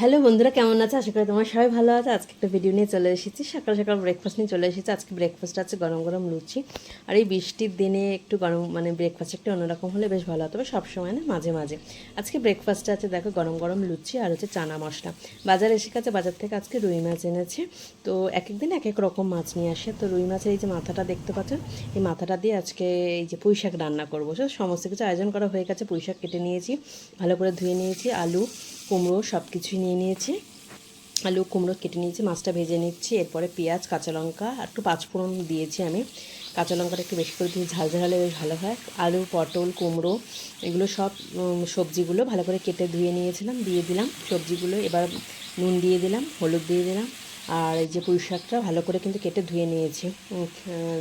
Hello বন্ধুরা, কেমন আছে? আশা করি তোমার সবাই ভালো আছে। আজকে একটা ভিডিও নিয়ে চলে এসেছি। সকাল সকাল ব্রেকফাস্ট নিয়ে চলে এসেছি। আজকে ব্রেকফাস্ট আছে গরম গরম লুচি। আর এই বৃষ্টির দিনে একটু গরম মানে ব্রেকফাস্ট একটু অন্যরকম হলে বেশ ভালো হতো তবে সবসময় না মাঝে মাঝে। আজকে ব্রেকফাস্টে আছে, দেখো, গরম গরম লুচি আর হচ্ছে চানা মশলা। বাজারে এসে গেছে বাজার থেকে আজকে রুই মাছ এনেছে। তো এক এক দিন এক এক রকম মাছ নিয়ে আসে। তো রুই মাছের এই যে মাথাটা দেখতে পাচ্ছ, এই মাথাটা দিয়ে আজকে এই যে পুঁই শাক রান্না করব। সমস্ত কিছু আয়োজন করা হয়ে গেছে। পুঁই শাক কেটে নিয়েছি, ভালো করে ধুয়ে নিয়েছি, আলু কুমড়ো সব কিছুই নিয়ে নিয়েছি। আলু, কুমড়ো কেটে নিয়েছি, মাছটা ভেজে নিচ্ছি, এরপরে পেঁয়াজ, কাঁচা লঙ্কা, আর একটু পাঁচফোড়ন দিয়েছি আমি। কাঁচা লঙ্কাটা একটু বেশি করে দিয়ে ঝাল ঝালে বেশ ভালো হয়। আলু, পটল, কুমড়ো, এগুলো সব সবজিগুলো ভালো করে কেটে ধুয়ে নিয়েছিলাম, দিয়ে দিলাম সবজিগুলো। এবার নুন দিয়ে দিলাম, হলুদ দিয়ে দিলাম। আর এই যে পুঁই শাকটা ভালো করে কিন্তু কেটে ধুয়ে নিয়েছি।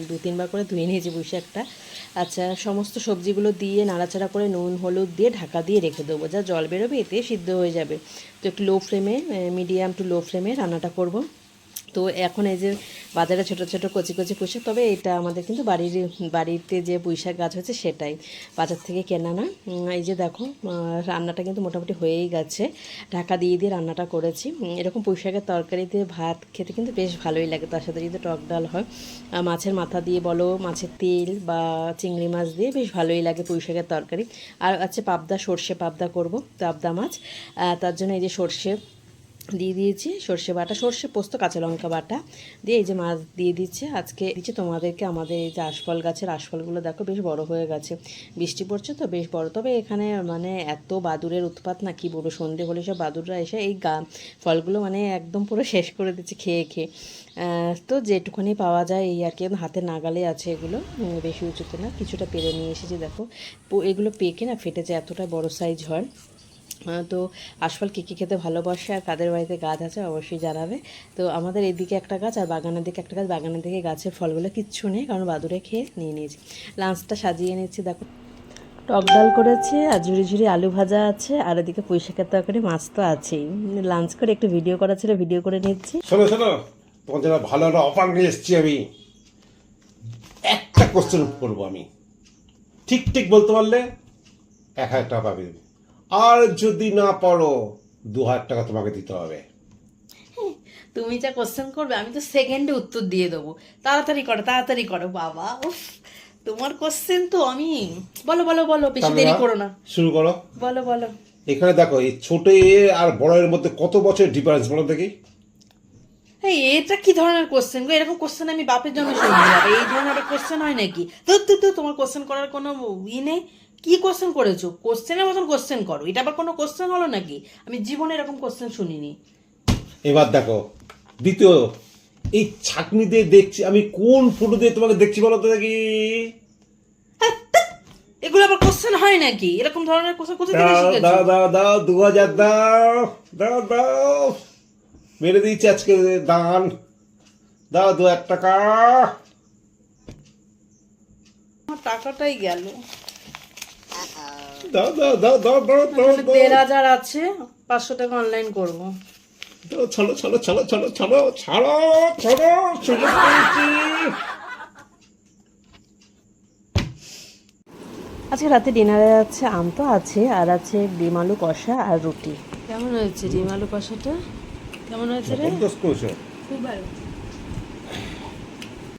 দু তিনবার করে ধুয়ে নিয়েছি পুঁই শাকটা আচ্ছা সমস্ত সবজিগুলো দিয়ে নাড়াচাড়া করে নুন, হলুদ দিয়ে ঢাকা দিয়ে রেখে দেবো। যা জল বেরোবে এতে সিদ্ধ হয়ে যাবে। তো একটু লো ফ্লেমে মিডিয়াম টু লো ফ্লেমে রান্নাটা করব। তো এখন এই যে বাজারে ছোট ছোট কচি কচি পুঁইশাক তবে এটা আমাদের কিন্তু বাড়ির, বাড়িতে যে পুঁইশাক গাছ হচ্ছে সেটাই। বাজার থেকে কেনা না। এই যে দেখো রান্নাটা কিন্তু মোটামুটি হয়েই গেছে। ঢাকা দিয়ে দিয়ে রান্নাটা করেছি। এরকম পুঁইশাকের তরকারি দিয়ে ভাত খেতে কিন্তু বেশ ভালোই লাগে। তার সাথে যদি টক ডাল হয় মাছের মাথা দিয়ে বলো, মাছের তেল বা চিংড়ি মাছ দিয়ে বেশ ভালোই লাগে পুঁইশাকের তরকারি। আর আছে পাবদা, সর্ষে পাবদা করব, পাবদা মাছ। তার জন্য এই যে সর্ষে দিয়ে দিয়েছি সর্ষে বাটা, সর্ষে পোস্ত, কাঁচা লঙ্কা বাটা দিয়ে এই যে মাছ দিয়ে দিচ্ছে। আজকে দিচ্ছে তোমাদেরকে আমাদের এই যে আশফল গাছের আশফলগুলো দেখো বেশ বড় হয়ে গেছে। বৃষ্টি পড়ছে তো বেশ বড়। তবে এখানে মানে এত বাদুরের উৎপাত না, কি বলব, সন্ধে হলে সব বাদুররা এসে এই গা ফলগুলো মানে একদম পুরো শেষ করে দিচ্ছে খেয়ে খেয়ে। তো যেটুকুনি পাওয়া যায় এই আর কি হাতে নাগালে আছে এগুলো বেশি উঁচুতে না, কিছুটা পেরে নিয়ে এসেছি। দেখো এগুলো পেকে না, ফেটে যায়, এতটা বড় সাইজ হয়। তো আশফল কী কী খেতে ভালোবাসে আর কাদের বাড়িতে গাছ আছে অবশ্যই জানাবে। তো আমাদের এদিকে একটা গাছ আর বাগানের দিকে একটা গাছ। বাগানের দিকে গাছের ফলগুলো কিচ্ছু নেই, কারণ বাদুরে খেয়ে নিয়ে নিয়েছি। লাঞ্চটা সাজিয়ে নিচ্ছি দেখো। টক ডাল করেছে আর ঝুড়ি ঝুড়ি আলু ভাজা আছে আর এদিকে পুঁই শাকের তরকারি, মাছ তো আছেই। লাঞ্চ করে একটু ভিডিও করা ছিল, ভিডিও করে নিচ্ছি। শোনো শোনো জন্য ভালো একটা অফার নিয়ে এসেছি আমি। একটা কোশ্চেন করব আমি। ঠিক ঠিক বলতে পারলে এক হাজার টাকা পাবে। আর যদি না পারো দু হাজার টাকা তোমাকে দিতে হবে। তুমি যা কোশ্চেন করবে আমি তো সেকেন্ডে উত্তর দিয়ে দেবো। তাড়াতাড়ি করো তাড়াতাড়ি করো বাবা উফ তোমার কোশ্চেন তো আমি বলো বলো বলো বেশি দেরি করো না। শুরু করো। বলো বলো। এখানে দেখো এই ছোট এ আর বড় এর মধ্যে কত বছর ডিফারেন্স বলো দেখি। এই এটা কি ধরনের কোশ্চেন গো? এরকম কোশ্চেন আমি বাপের জন্য শুনি এই ধরনের কোশ্চেন হয় নাকি? তো তো তো তোমার কোশ্চেন করার কোনো ই নেই। কি কোশ্চেন করেছ? কোশ্চেনের মতন কোশ্চেন করো। এটা আবার কোনো কোশ্চেন হলো নাকি? আমি জীবনে এরকম কোশ্চেন শুনিনি। এবার দেখো দ্বিতীয় এই ছাকনি দিয়ে দেখছি আমি কোন ফটো দিয়ে তোমাকে দেখছি বলো তো দেখি। এগুলো আবার কোশ্চেন হয় নাকি? এরকম ধরনের কোশ্চেন কোথা থেকে দাও শিখেছো? দাও দাও দাও দু হাজার দাও দাও দাও। মেরে দিয়েছি আজকে দান। দাও দু এক টাকা। টাকাটাই গেল। দাও দাও দাও দাও দাও দাও দাও দেড় হাজার আছে পাঁচশো টাকা অনলাইন করব। দাও, ছাড়ো ছাড়ো ছাড়ো ছাড়ো ছাড়ো ছাড়ো ছাড়ো সুযোগ আজকে রাতে ডিনারে আছে আম তো আছে আর আছে ডিম আলু কষা আর রুটি। কেমন হয়েছে ডিম আলু কষাটা? কেমন হয়েছে রে? খুব ভালো।